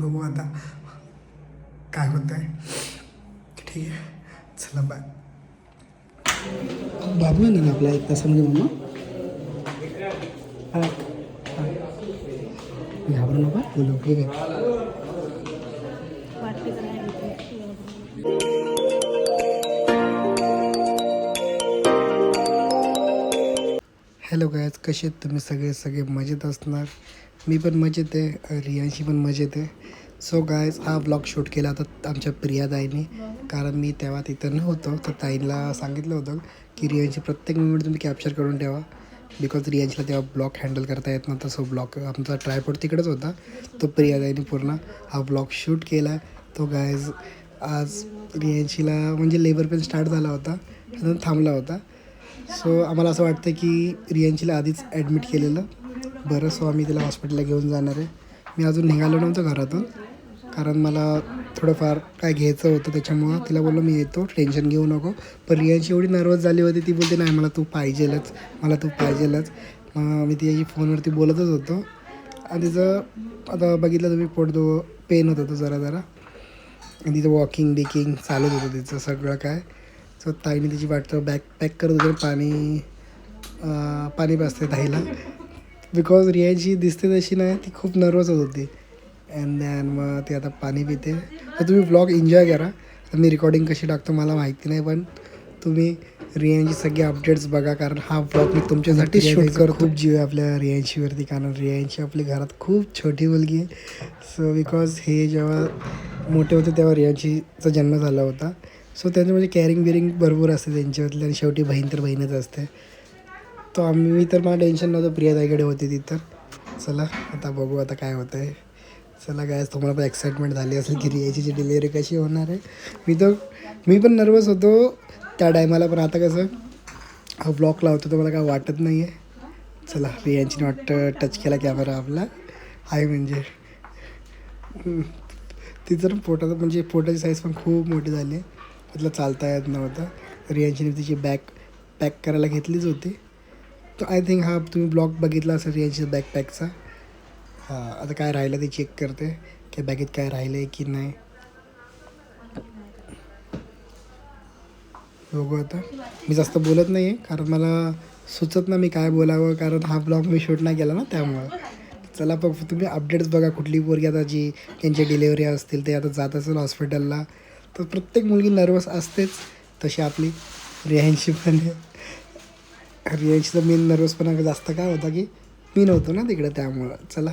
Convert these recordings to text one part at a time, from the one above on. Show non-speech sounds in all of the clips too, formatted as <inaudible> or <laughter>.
बघू आता काय होत आहे ठीक आहे. चला बाय बाबू आहे ना आपला एक तासामध्ये मामा. हा. हा. घाबरू नका. बोलू ठीक आहे. हॅलो गायज कसे आहेत तुम्ही सगळे? सगळे मजेत असणार? मी पण मजेत आहे. रियांशी पण मजेत आहे. सो गायज हा ब्लॉग शूट केला होता आमच्या प्रियाताईने कारण मी तेव्हा तिथं नव्हतो. तर ताईला सांगितलं होतं की रियांची प्रत्येक मुमेंट तुम्ही कॅप्चर करून ठेवा. बिकॉज रियांशीला तेव्हा ब्लॉग हँडल करता येत नव्हता. सो ब्लॉग आमचा ट्रायपोर्ट तिकडेच होता. तो प्रियाताईने पूर्ण हा ब्लॉग शूट केला. तो गायज आज रियांशीला म्हणजे लेबर पेन स्टार्ट झाला होता. थांबला होता. सो आम्हाला असं वाटतं की रियांशीला आधीच ॲडमिट केलेलं. बरं सो आम्ही तिला हॉस्पिटलला घेऊन जाणार आहे. मी अजून निघालो नव्हतो घरातून. कारण मला थोडंफार काय घ्यायचं होतं त्याच्यामुळं. तिला बोललो मी येतो टेन्शन घेऊ नको. पण रियांची एवढी नर्वस झाली होती ती बोलते नाही मला तू पाहिजेलच. मला तू पाहिजेलच. मग मी तिच्याशी फोनवरती बोलतच होतो. आणि तिचं आता बघितलं तुम्ही पोट दो पेन होत होतं जरा जरा. आणि तिचं वॉकिंग बिकिंग चालत होतं तिचं सगळं काय. सो ताईने तिची वाटतं बॅग पॅक करत होते पाणी पाणी पाजते ताईला. बिकॉज रियाची दिसते तशी नाही ती खूप नर्वस होत होती. अँड दॅन मग ती आता पाणी पिते. तर तुम्ही ब्लॉग एन्जॉय करा. तर मी रेकॉर्डिंग कशी टाकतो मला माहिती नाही पण तुम्ही रियांची सगळे अपडेट्स बघा कारण हा ब्लॉग मी तुमच्यासाठी शूट करतो. खूप जीव आहे आपल्या रियांशीवरती कारण रियांशी आपली घरात खूप छोटी मुलगी आहे. सो बिकॉज हे जेव्हा मोठे होते तेव्हा रियांशीचा जन्म झाला होता. सो त्यांच्यामध्ये कॅरिंग बिरिंग भरपूर असते त्यांच्यावरती. आणि शेवटी बहीण तर बहीणच असते. तो आम्ही मी तर मला टेन्शन नव्हतं प्रिया ताईकडे होती ती तर. चला आता बघू आता काय होतं आहे चला काय तुम्हाला पण एक्साइटमेंट झाली असेल की रियाची डिलिव्हरी कशी होणार आहे. मी तर मी पण नर्वस होतो त्या टायमाला पण आता कसं हा ब्लॉक लावतो तर मला काय वाटत नाही आहे चला रियांची नॉट टच केला कॅमेरा आपला. आहे म्हणजे. ती तर पण पोटाचं म्हणजे पोटाची साईज पण खूप मोठी झाली आहे. तिला चालता येत नव्हतं. रियांची तिची बॅक पॅक करायला घेतलीच होती. तर आय थिंक हा तुम्ही ब्लॉग बघितला असेल यांच्या बॅकपॅकचा हां आता काय राहिलं ते चेक करते की बॅगेत काय राहिलं आहे की नाही. बघू आता. मी जास्त बोलत नाही आहे कारण मला सुचत ना मी काय बोलावं कारण हा ब्लॉग मी शूट नाही केला ना त्यामुळं. चला बघ तुम्ही अपडेट्स बघा कुठली पोरगी आता जी त्यांच्या डिलेवरी असतील ते आता जात असेल हॉस्पिटलला तर प्रत्येक मुलगी नर्वस असतेच तशी आपली रियांशी पण आहे. रियांशीचा मेन नर्वसपणा जास्त काय होता की मी नव्हतो ना तिकडं त्यामुळं. चला.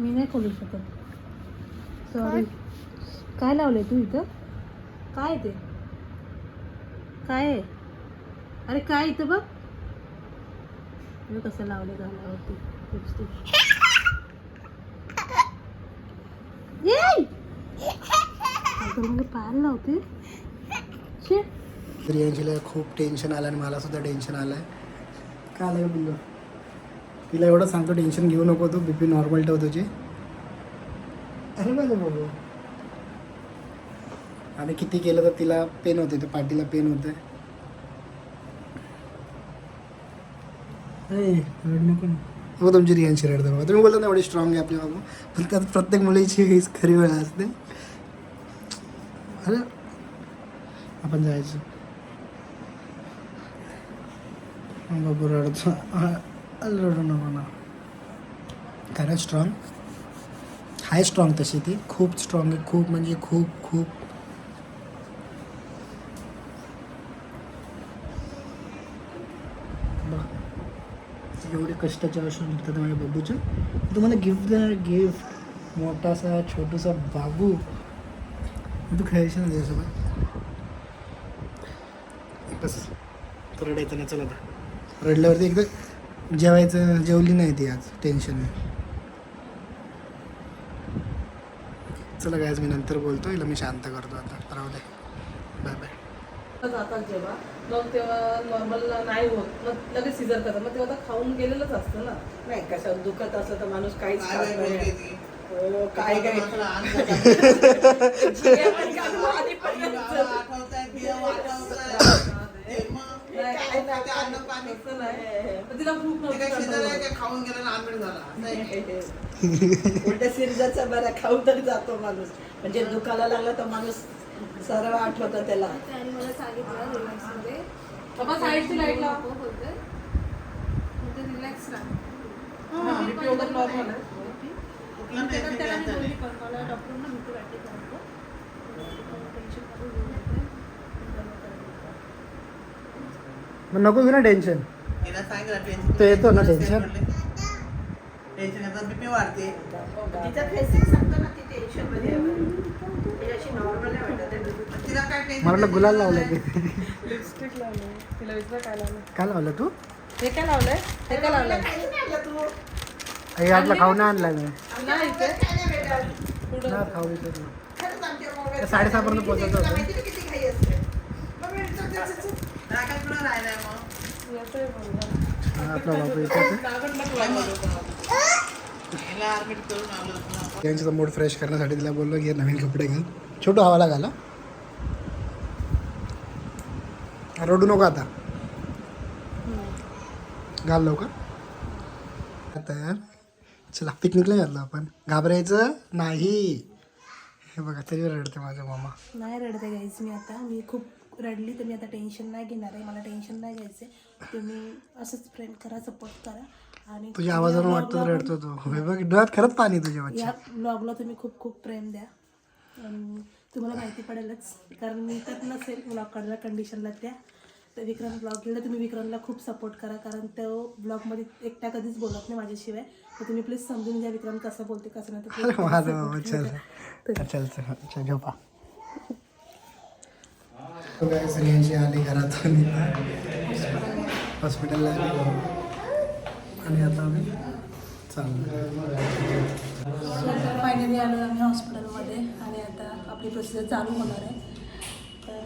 मी नाही खोलू शकत. सॉरी काय? लावलंय तू इथं? काय ते? काय आहे? अरे काय इथं बघ. मी कसं लावलं घालावरती लावते शे. प्रियांशीला खूप टेन्शन आलं आणि मला सुद्धा टेन्शन आलं आहे काय आलं का बिल्लू तिला एवढं सांगतो टेन्शन घेऊ नको तू बी पी नॉर्मल ठेव तुझी. अरे माझं बाबू. आणि किती केलं तर तिला पेन होते ते पाठीला पेन होते हो तुमची रियांशी रडते बाबा. तुम्ही बोलता ना एवढी स्ट्रॉंग आहे आपली बाबू. पण त्यात प्रत्येक मुलीची हीच खरी वेळ असते. अरे आपण जायचं. बाबू रडतो. हा, रडू नको ना. खरंच स्ट्रॉंग हाय स्ट्रॉंग तशी ती. खूप स्ट्रॉंग आहे. खूप म्हणजे खूप खूप. एवढे कष्टाचे असून निघतात माझ्या बाबूचे तुम्हाला गिफ्ट देणार गिफ्ट मोठासा छोटूसा बाबू. तू खेळायचं ना त्याच्यासोबत बस रडायचं नाही. चला आता. रडल्यावरती एकदा जेवायचं जेवली नाही ती आज टेन्शन चला काय मी नंतर बोलतो हिला मी शांत करतो आता. राहू दे. बाय बाय जातात जेव्हा मग तेव्हा नॉर्मल नाही होत. मग लगेच सिजर करतात. मग तेव्हा तर खाऊन गेलेलंच असतं ना. नाही कसं दुखत असलं तर माणूस काहीच हो, काय काय? <laughs> तिला नव्हती खाऊन गेला आंबेड झाला. उलट्या सिरजाचा बरा खाऊन तरी जातो माणूस. म्हणजे दुखायला लागला तर माणूस सर्व आठवतं त्याला. त्याने मला सांगितलं रिलॅक्समध्ये बाबा साईडची लाइट लाव. होतं म्हणजे रिलॅक्स राहा हा, BP वगैरे normal आहे. त्याला त्याला मी बोलली पण मला डॉक्टरना भीती वाटते करायचं टेन्शन नको घेऊ नये मग नको घेऊ ना टेन्शन तिला सांगितलं टेन्शन तो येतो ना टेन्शन? टेन्शन येतात बीपी वाढते तिचा फेसिंग सांगतो ना ती टेन्शनमध्ये आहे. ती अशी नॉर्मल आहे वाटत आहे. तिला काय टेन्शन मला गुलाल लावलं की लिपस्टिक लावलंय तिला विचार काय लावलंय काय लावलं तू हे काय लावलंय हे काय लावलंय. हे आपला खाऊ नाही आणला मी खाऊ इथं तू. खरंच आमच्या मोबाईल- साडेसहापर्यंत पोहोचवतो तुला आपण. माहिती ना किती घाई असते मग मी चल, चल, चल, चल. राखाल कुठं राहिलाय मग येतोय बोलणं. हा, आपला बाबू इथं आहे. कागद नको लावू. हिला ऍडमिट करून आलो होतो यांचा मूड फ्रेश करण्यासाठी तिला बोललो की नवीन कपडे घाल. छोटू हवाला घाला रडू नको आता. घाल लवकर. आता यार चला पिकनिकला घातलं आपण. घाबरायचं नाही. हे बघा तरी रडते माझा मामा. नाही रडते गाईज मी आता. मी खूप रडली तर मी आता टेन्शन नाही घेणार आहे. मला टेन्शन नाही घ्यायचं तुम्ही असंच फ्रेंड करा सपोर्ट करा. आणि तुझ्या आवाजानं वाटतं तर रडतो तो. हे बघ डोळ्यात खरंच पाणी आहे तुझ्या या ब्लॉगला तुम्ही खूप खूप प्रेम द्या. आणि तुम्हाला माहिती पडेलच कारण मी तर नसेल ब्लॉग काढला कंडिशनला त्या. तर विक्रम ब्लॉग केलं तुम्ही विक्रमला खूप सपोर्ट करा कारण तो ब्लॉगमध्ये एकटा कधीच बोलत नाही माझ्याशिवाय. तर तुम्ही प्लीज समजून घ्या विक्रम कसं बोलते कसं नाही तर माझा बाबा चल. चल चल चल झोपा सगळ्यांशी आली घरातून. हॉस्पिटलला आली. आणि आता आम्ही चाललो. फायनली आलो आम्ही हॉस्पिटलमध्ये. आणि आता आपली प्रोसिजर चालू होणार आहे. तर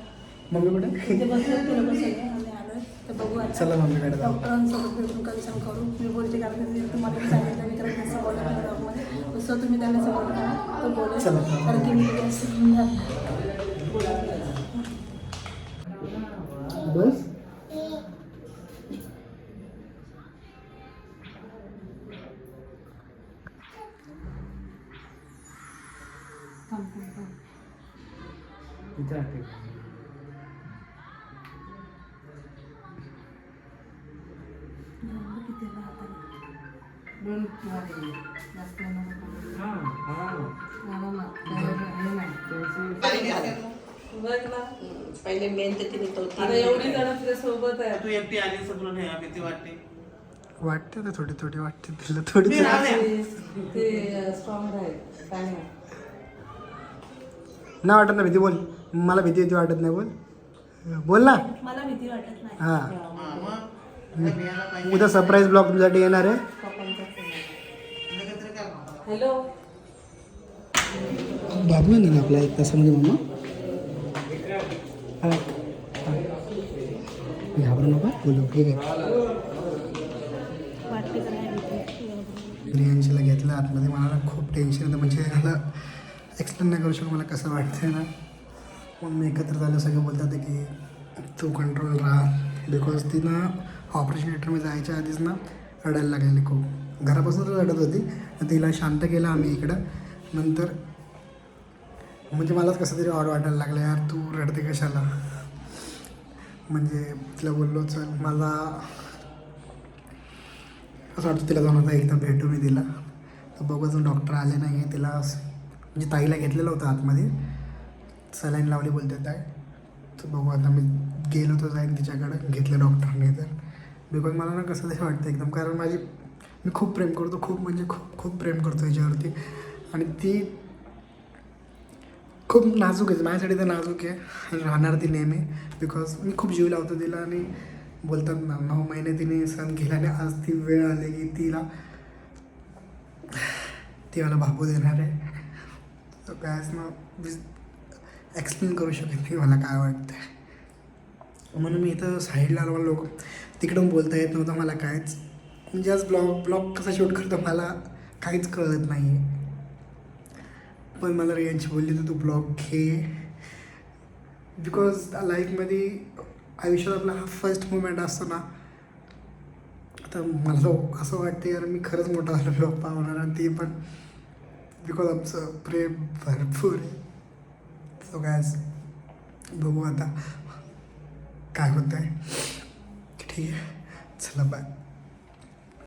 मम्मी कुठे? बसले ते लोक सगळे आम्ही आलो तर बघू आता. चला मम्मीकडे डॉक्टरांसोबत भेटून कन्सल्ट करू. मी बोलते कारण तुम्हाला सांगितलं मी कारण कसं बोलणार डॉगमध्ये सो तुम्ही त्यांना सपोर्ट करा. तो बोलेल चला. कारण की मी किती राहतात बघ ना पहिले मेन तर तिने तो आता एवढी जण तुझ्या सोबत आहे तू एकटी आली सगळं नाही भीती वाटते वाटते ना थोडी थोडी वाटते तिला थोडी मी थोडी. राहणे ते स्ट्रॉंग राहील काय नाही नाही वाटत ना भीती बोल. मला भीती भीती वाटत नाही बोल. बोल ना. मला भीती वाटत नाही. हां. उद्या सरप्राईज ब्लॉग तुमच्यासाठी येणार आहे? हॅलो बाबू आहे ना आपला एक तासामध्ये मम्मा हा. घाबरू नका. बोलू. ठीक आहे. वाटते का नाही? भीती रियांशीला घेतलं. आतमध्ये मला ना खूप टेन्शन येतं म्हणजे मला एक्सप्लेन नाही करू शकत मला कसं वाटतंय ना? मग मी एकत्र झालं सगळे बोलतात की तू कंट्रोल राहा. बिकॉज ती ना ऑपरेशन थिएटरमध्ये जायच्या आधीच ना रडायला लागलेली खूप. घरापासून तर रडत होती. तिला शांत केलं आम्ही इकडं. नंतर म्हणजे मलाच कसं तरी ऑड वाटायला लागलं यार तू रडते कशाला? म्हणजे तिला बोललो चल मला असं वाटतं तिला जाऊन आता एकदा भेटू मी तिला. तर बघू अजून डॉक्टर आले नाही आहे तिला असं- म्हणजे ताईला घेतलेलं होतं आतमध्ये. सलाईन लावली बोलते ताई तर बघू आता मी गेलो तो जाईन तिच्याकडे. घेतलं डॉक्टरने तर. बिकॉज मला ना कसं तरी वाटतं एकदम कारण माझी मी खूप प्रेम करतो खूप म्हणजे खूप खूप प्रेम करतो याच्यावरती. आणि ती खूप नाजूक आहे माझ्यासाठी तर नाजूक आहे. आणि राहणार ती नेहमी बिकॉज मी खूप जीव लावतो तिला आणि बोलतात ना नऊ महिने तिने सण आणि आज ती वेळ आली की तिला ती मला भाबू देणार आहे. तर कायच ना एक्सप्लेन करू शकत नाही मला काय वाटतं म्हणून मी इथं साईडला आलो लोक तिकडून बोलता येत नव्हतं मला काहीच. म्हणजे आज ब्लॉग ब्लॉग कसा शूट करतो मला काहीच कळत नाही आहे पण मला रियांची बोलली तर तू ब्लॉग घे. बिकॉज लाईफमध्ये आयुष्यात आपला हा फर्स्ट मुमेंट असतो ना तर मला असं वाटतं यार मी खरंच मोठा झालो ब्लॉग पाहणार आणि ते पण बिकॉज आमचं प्रेम भरपूर आहे. सो गॅस बघू आता काय होतं आहे ठीक आहे. चला बाय